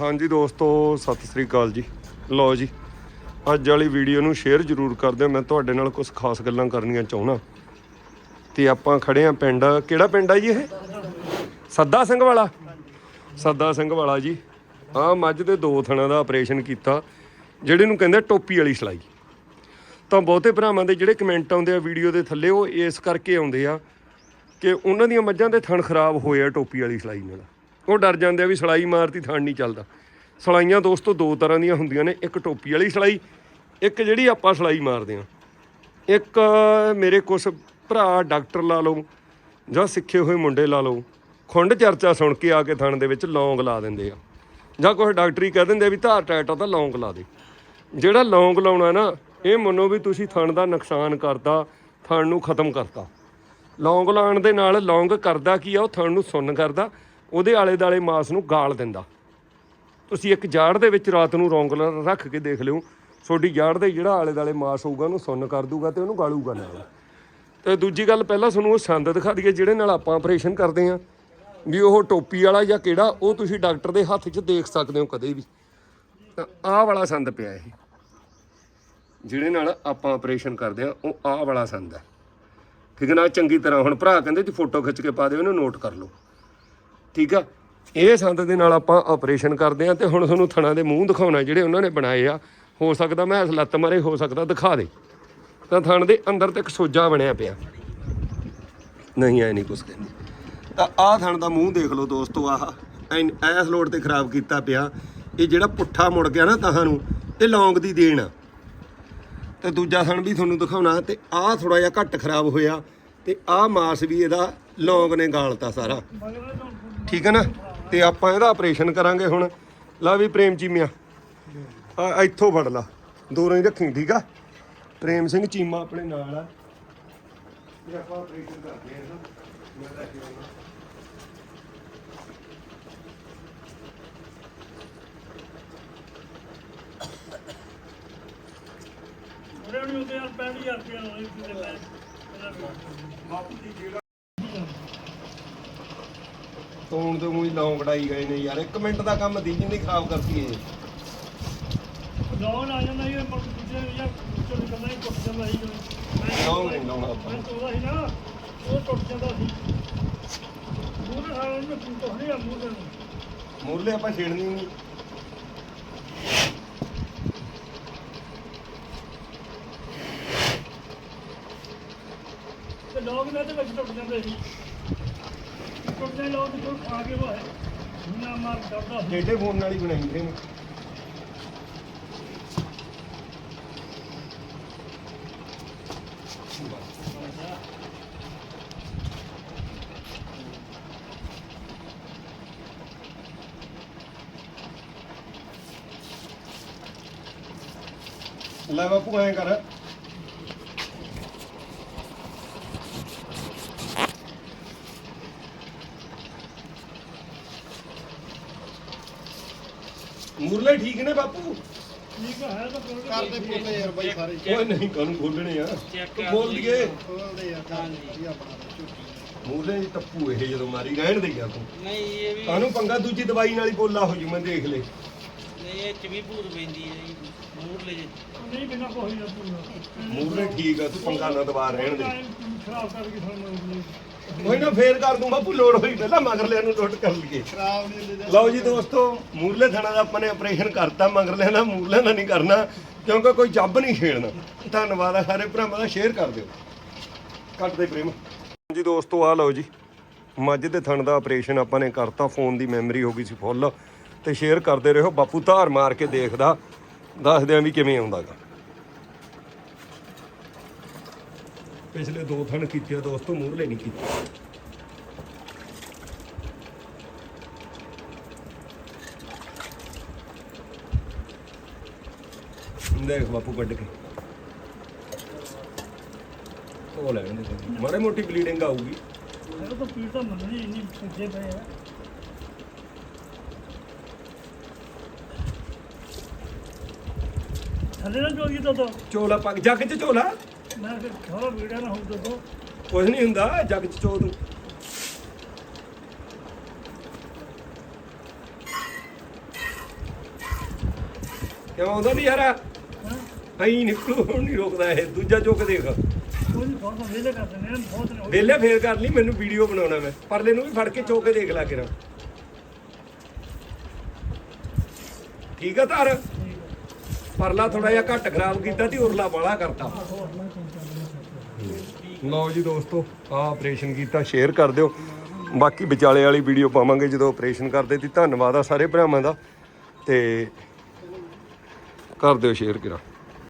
ਹਾਂਜੀ ਦੋਸਤੋ, ਸਤਿ ਸ੍ਰੀ ਅਕਾਲ ਜੀ। ਲਓ ਜੀ, ਅੱਜ ਵਾਲੀ ਵੀਡੀਓ ਨੂੰ ਸ਼ੇਅਰ ਜ਼ਰੂਰ ਕਰ ਦਿਓ। ਮੈਂ ਤੁਹਾਡੇ ਨਾਲ ਕੁਝ ਖਾਸ ਗੱਲਾਂ ਕਰਨੀਆਂ ਚਾਹੁੰਦਾ। ਤੇ ਆਪਾਂ ਖੜੇ ਆ ਪਿੰਡ, ਕਿਹੜਾ ਪਿੰਡ ਆ ਜੀ ਇਹ? ਸੱਦਾ ਸਿੰਘ ਵਾਲਾ। ਸੱਦਾ ਸਿੰਘ ਵਾਲਾ ਜੀ। ਆ ਮੱਝ ਦੇ ਦੋ ਥਣਾਂ ਦਾ ਆਪਰੇਸ਼ਨ ਕੀਤਾ, ਜਿਹੜੇ ਨੂੰ ਕਹਿੰਦੇ ਟੋਪੀ ਵਾਲੀ ਸਲਾਈ। ਤਾਂ ਬਹੁਤੇ ਭਰਾਵਾਂ ਦੇ ਜਿਹੜੇ ਕਮੈਂਟ ਆਉਂਦੇ ਆ ਵੀਡੀਓ ਦੇ ਥੱਲੇ, ਉਹ ਇਸ ਕਰਕੇ ਆਉਂਦੇ ਆ ਕਿ ਉਹਨਾਂ ਦੀਆਂ ਮੱਝਾਂ ਦੇ ਥਣ ਖਰਾਬ ਹੋਏ ਆ ਟੋਪੀ ਵਾਲੀ ਸਲਾਈ ਨਾਲ। ਉਹ ਡਰ ਜਾਂਦੇ ਆ ਵੀ ਸਲਾਈ ਮਾਰਤੀ ਥਣ ਨਹੀਂ ਚੱਲਦਾ। ਸਲਾਈਆਂ ਦੋਸਤੋ ਦੋ ਤਰ੍ਹਾਂ ਦੀਆਂ ਹੁੰਦੀਆਂ ਨੇ, ਇੱਕ ਟੋਪੀ ਵਾਲੀ ਸਲਾਈ, ਇੱਕ ਜਿਹੜੀ ਆਪਾਂ ਸਲਾਈ ਮਾਰਦੇ ਆ ਇੱਕ ਮੇਰੇ ਕੁਝ ਭਰਾ ਡਾਕਟਰ ਲਾ ਲਓ ਜਾਂ ਸਿੱਖੇ ਹੋਏ ਮੁੰਡੇ ਲਾ ਲਓ, ਖੁੰਡ ਚਰਚਾ ਸੁਣ ਕੇ ਆ ਕੇ ਥਣ ਦੇ ਵਿੱਚ ਲੌਂਗ ਲਾ ਦਿੰਦੇ ਆ। ਜਾਂ ਕੋਈ ਡਾਕਟਰੀ ਕਹਿ ਦਿੰਦੇ ਵੀ ਧਾਰ ਟੈਟ ਆ ਤਾਂ ਲੌਂਗ ਲਾ ਦੇ। ਜਿਹੜਾ ਲੌਂਗ ਲਾਉਣਾ ਨਾ, ਇਹ ਮੰਨੋ ਵੀ ਤੁਸੀਂ ਥਣ ਦਾ ਨੁਕਸਾਨ ਕਰਦਾ ਥਣ ਨੂੰ ਖਤਮ ਕਰਤਾ। ਲੌਂਗ ਲਾਉਣ ਦੇ ਨਾਲ ਲੌਂਗ ਕਰਦਾ ਕੀ ਆ, ਉਹ ਥਣ ਨੂੰ ਸੁੰਨ ਕਰਦਾ ਉਹਦੇ ਆਲੇ ਦਾਲੇ ਮਾਸ ਨੂੰ ਗਾਲ ਦਿੰਦਾ। ਤੁਸੀਂ ਇੱਕ ਜਾੜ ਦੇ ਵਿੱਚ ਰਾਤ ਨੂੰ ਰੌਂਗ ਰੱਖ ਕੇ ਦੇਖ ਲਿਓ। ਤੁਹਾਡੀ ਜਾੜ ਦੇ ਜਿਹੜਾ ਆਲੇ ਦਾਲੇ ਮਾਸ ਹੋਊਗਾ, ਉਹਨੂੰ ਸੁੰਨ ਕਰ ਦੂਗਾ ਤੇ ਉਹਨੂੰ ਗਾਲੂਗਾ ਨਾਲ। ਤੇ ਦੂਜੀ ਗੱਲ, ਪਹਿਲਾਂ ਤੁਹਾਨੂੰ ਉਹ ਸੰਦ ਦਿਖਾ ਦਈਏ, ਜਿਹੜੇ ਨਾਲ ਆਪਾਂ ਆਪਰੇਸ਼ਨ ਕਰਦੇ ਆਂ ਵੀ ਉਹ ਟੋਪੀ ਵਾਲਾ ਜਾਂ ਕਿਹੜਾ, ਉਹ ਤੁਸੀਂ ਡਾਕਟਰ ਦੇ ਹੱਥ 'ਚ ਦੇਖ ਸਕਦੇ ਹੋ ਕਦੇ ਵੀ। ਤਾਂ ਆਹ ਵਾਲਾ ਸੰਦ ਪਿਆ ਇਹ। ਜਿਹੜੇ ਨਾਲ ਆਪਾਂ ਆਪਰੇਸ਼ਨ ਕਰਦੇ ਆ ਉਹ ਆਹ ਵਾਲਾ ਸੰਦ ਹੈ। ਠੀਕ ਹੈ ਨਾ? ਚੰਗੀ ਤਰ੍ਹਾਂ ਹੁਣ ਭਰਾ ਕਹਿੰਦੇ ਜੀ ਫੋਟੋ ਖਿੱਚ ਕੇ ਪਾ ਦਿਓ ਇਹਨੂੰ ਨੋਟ ਕਰ ਲਓ। ਠੀਕ ਆ? ਇਹ ਸੰਦ ਦੇ ਨਾਲ ਆਪਾਂ ਆਪਰੇਸ਼ਨ ਕਰਦੇ ਆ ਤੇ ਹੁਣ ਤੁਹਾਨੂੰ ਥਣਾ ਦੇ ਮੂੰਹ ਦਿਖਾਉਣਾ ਜਿਹੜੇ ਉਹਨਾਂ ਨੇ ਬਣਾਏ ਆ। ਹੋ ਸਕਦਾ ਮੈਂ ਇਸ ਲੱਤ ਮਾਰੇ, ਹੋ ਸਕਦਾ ਦਿਖਾ ਦੇ। ਤਾਂ ਥਣ ਦੇ ਅੰਦਰ ਤੇ ਇੱਕ ਸੋਜਾ ਬਣਿਆ ਪਿਆ। ਨਹੀਂ, ਐ ਨਹੀਂ ਕੁਛ ਕਹਿੰਦੇ ਤਾਂ ਆਹ ਥਣ ਦਾ ਮੂੰਹ ਦੇਖ ਲਓ ਦੋਸਤੋ, ਆਹ। ਐਨ- ਐਸ ਲੋਡ ਤੇ ਖਰਾਬ ਕੀਤਾ ਪਿਆ। ਇਹ ਜਿਹੜਾ ਪੁੱਠਾ ਮੁੜ ਗਿਆ ਨਾ ਤਾਹਾਂ ਨੂੰ ਇਹ ਲੌਂਗ ਦੀ ਦੇਣ ਆ। ਤੇ ਦੂਜਾ ਥਣ ਵੀ ਤੁਹਾਨੂੰ ਦਿਖਾਉਣਾ ਤੇ ਆਹ ਥੋੜਾ ਜਿਹਾ ਘੱਟ ਖਰਾਬ ਹੋਇਆ ਤੇ ਆਹ ਮਾਸ ਵੀ ਇਹਦਾ ਲੌਂਗ ਨੇ ਗਾਲਤਾ ਸਾਰਾ। ਠੀਕ ਹੈ ਨਾ? ਤੇ ਆਪਾਂ ਇਹਦਾ ਆਪਰੇਸ਼ਨ ਕਰਾਂਗੇ ਹੁਣ। ਲਾ ਵੀ ਪ੍ਰੇਮ ਚੀਮਿਆ ਆ ਇੱਥੋਂ ਫੜ ਲਾ। ਦੂਰੋਂ ਹੀ ਰੱਖੀ ਠੀਕ ਆ? ਪ੍ਰੇਮ ਸਿੰਘ ਚੀਮਾ ਆਪਣੇ ਨਾਲ ਆ। ਤੇ ਆਪਾਂ ਆਪਰੇਸ਼ਨ ਕਰਦੇ ਆ ਇਹਦਾ ਮੈਂ ਲੈ ਕੇ ਆਉਣਾ। ਉਹਦੇ ਨੂੰ ਉਹਦੇ ਯਾਰ 65000 ਰੁਪਏ ਲਾਉਣੇ ਸੀ ਤੇ ਮੈਂ ਇਹਦਾ ਵੀ- ਬਾਪੂ ਦੀ ਜਿਹੜਾ ਤੋਣ ਦੇ ਮੂੰਹ ਲੌਂਗ ਕਢਾਈ ਗਏ ਨੇ ਯਾਰ ਇੱਕ ਮਿੰਟ ਦਾ ਕੰਮ ਦੀ ਜਿੰਨੀ ਖਰਾਬ ਕਰਤੀ ਇਹ। ਲੋਨ ਆ ਜਾਂਦਾ ਇਹ ਮੁੜ ਕੇ ਦੂਜੇ ਨੂੰ ਯਾਰ ਵਿੱਚੋਂ ਨਿਕਲਣਾ ਹੀ ਟੁੱਟ ਜਾਂਦਾ ਸੀ। ਜਿਵੇਂ। ਮੈਂ ਲੋਨ ਨਹੀਂ ਲਾਉਣਾ ਆਪਾਂ। ਮੈਂ ਤੋੜਾ ਸੀ ਨਾ ਉਹ ਟੁੱਟ ਜਾਂਦਾ ਸੀ। ਮੂੰਹ ਦੇ ਨਾਲ ਉਹਨੂੰ ਟੁੱਟ ਨਹੀਂ ਆ ਮੂੰਹ ਦੇ ਨੂੰ। ਮੂਰਲੇ ਆਪਾਂ ਛੇੜਨੀ ਨਹੀਂ। ਤੇ ਲੋਕ ਨੇ ਤੇ ਵਿੱਚ ਟੁੱਟ ਜਾਂਦੇ ਸੀ। ਟੁੱਟਦੇ ਲੋਕ ਤੋਂ ਖਾ ਕੇ ਉਹ ਨਾ ਮਾਰ ਡਰਦਾ ਟੇਡੇ ਫੋਨ ਨਾਲ ਹੀ ਬਣਾਈ ਇਹਨੇ ਲੈ ਬਾਪੂ, ਐਂ ਕਰ। ਮੂਰਲੇ ਠੀਕ ਨੇ ਬਾਪੂ। ਠੀਕ ਹੈ ਤਾਂ ਕਰਦੇ ਪੋਲੇ ਯਾਰ ਬਾਈ ਸਾਰੇ ਕੋਈ ਨਹੀਂ ਕਾਨੂੰ ਖੋਲਣੇ ਆ। ਤੂੰ ਬੋਲ ਦਈਏ। ਖੋਲਦੇ ਯਾਰ ਕੀ ਆਪਣਾ ਮੂਰਲੇ ਦੀ ਟੱਪੂ ਇਹ ਜਦੋਂ ਮਾਰੀ ਰਹਿਣ ਦੇ ਗਿਆ ਤੂੰ। ਨਹੀਂ ਇਹ ਵੀ ਕਾਨੂੰ ਪੰਗਾ? ਦੂਜੀ ਦਵਾਈ ਨਾਲ ਹੀ ਬੋਲਾ ਹੋ ਜੂ ਮੈਂ ਦੇਖ ਲੈ। ਨਹੀਂ ਇਹ ਚ ਵੀ ਭੂਤ ਪੈਂਦੀ ਹੈ ਜੀ ਮੂਰਲੇ ਜੇ ਨਹੀਂ ਬਿਨਾ ਕੋਈ ਨਾ ਪੂਰਾ ਮੂਰਲੇ ਠੀਕ ਆ ਤੂੰ ਪੰਗਾ ਨਾ ਦਵਾ ਰਹਿਣ ਦੇ। ਖਰਾਬ ਕਰਕੇ ਸਾਨੂੰ ਕੋਈ ਨਾ ਫੇਰ ਕਰ ਦੂੰਗਾ ਲੋੜ ਹੋਈ ਪਹਿਲਾਂ ਮਗਰਲਿਆਂ ਨੂੰ ਲੁੱਟ ਕਰ ਲਈਏ। ਖਰਾਬ ਨਹੀਂ ਹੁੰਦੇ ਲਓ ਜੀ ਦੋਸਤੋ ਮੂਰਲੇ ਥਾਣਾ ਦਾ ਆਪਾਂ ਨੇ ਆਪਰੇਸ਼ਨ ਕਰਤਾ ਮਗਰਲਿਆਂ ਦਾ ਮੂਰਲੇ ਦਾ ਨਹੀਂ ਕਰਨਾ ਕਿਉਂਕਿ ਕੋਈ ਜੱਬ ਨਹੀਂ ਛੇੜਨਾ। ਧੰਨਵਾਦ ਆ ਸਾਰੇ ਭਰਾਵਾਂ ਦਾ ਸ਼ੇਅਰ ਕਰ ਦਿਓ। ਕੱਟ ਦੇ ਪ੍ਰੇਮ। ਜੀ ਦੋਸਤੋ ਆ ਲਓ ਜੀ ਮੱਝ ਦੇ ਥਣ ਦਾ ਆਪਰੇਸ਼ਨ ਆਪਾਂ ਨੇ ਕਰਤਾ ਫੋਨ ਦੀ ਮੈਮਰੀ ਹੋ ਗਈ ਸੀ ਫੁੱਲ ਤੇ ਸ਼ੇਅਰ ਕਰਦੇ ਰਹੋ ਬਾਪੂ ਧਾਰ ਮਾਰ ਕੇ ਦੇਖਦਾ ਦੱਸਦੇ ਆ ਵੀ ਕਿਵੇਂ ਆਉਂਦਾਗਾ ਪਿਛਲੇ ਦੋ ਥਣ ਕੀਤੇ ਆ ਦੋਸਤੋ ਮੂਰਲੇ ਨਹੀਂ ਕੀਤੇ। ਦੇਖ ਬਾਪੂ ਕੱਢ ਕੇ। ਉਹ ਲੈਣ ਦੇ ਤੈਨੂੰ। ਮਾੜੀ ਮੋਟੀ ਬਲੀਡਿੰਗ ਆਊਗੀ। ਇਹ ਤਾਂ ਪੀੜ ਤਾਂ ਮੰਨਣੀ ਇੰਨੀ ਪੁੱਛੇ ਪਏ ਆ। ਥੱਲੇ ਨਾ ਜੋਗੀ ਤਾਂ ਚੋਲਾ ਪੱਕ ਜੱਗ ਚ ਚੋਲਾ? ਫਿਰ ਥੋੜਾ ਨਾ ਤਾਂ ਕੁਝ ਨਹੀਂ ਹੁੰਦਾ ਜੱਗ ਚ ਚੋ ਤੂੰ। ਕਿਉਂ ਆਉਂਦਾ ਨਹੀਂ ਯਾਰ? ਐਂ ਨਿਕਲੂ ਹੁਣ ਨਹੀਂ ਰੋਕਦਾ ਇਹ। ਦੂਜਾ ਚੁੱਕ ਦੇਖ। ਕੋਈ ਨਹੀਂ ਬਹੁਤ ਵੇਲੇ ਕਰ ਦਿੰਦੇ ਨੇ ਬਹੁਤ ਨੇ। ਵੇਲੇ ਫੇਰ ਕਰ ਲਈ ਮੈਨੂੰ ਵੀਡੀਓ ਬਣਾਉਣਾ ਮੈਂ। ਪਰਲੇ ਨੂੰ ਵੀ ਫੜ ਕੇ ਚੁੱਕ ਕੇ ਦੇਖ ਲਾ ਕਿਰਾ। ਠੀਕ ਆ ਧਰ? ਪਰਲਾ ਥੋੜਾ ਜਿਹਾ ਘੱਟ ਖਰਾਬ ਕੀਤਾ ਤੇ ਉਰਲਾ ਬਾਲਾ ਕਰਤਾ। ਲਓ ਜੀ ਦੋਸਤੋ ਆ ਆਪਰੇਸ਼ਨ ਕੀਤਾ ਸ਼ੇਅਰ ਕਰ ਦਿਓ। ਬਾਕੀ ਵਿਚਾਲੇ ਵਾਲੀ ਵੀਡੀਓ ਪਾਵਾਂਗੇ ਜਦੋਂ ਆਪਰੇਸ਼ਨ ਕਰਦੇ ਤੀ ਧੰਨਵਾਦ ਆ ਸਾਰੇ ਭਰਾਵਾਂ ਦਾ। ਤੇ ਕਰ ਦਿਓ ਸ਼ੇਅਰ ਕਿਰਾ।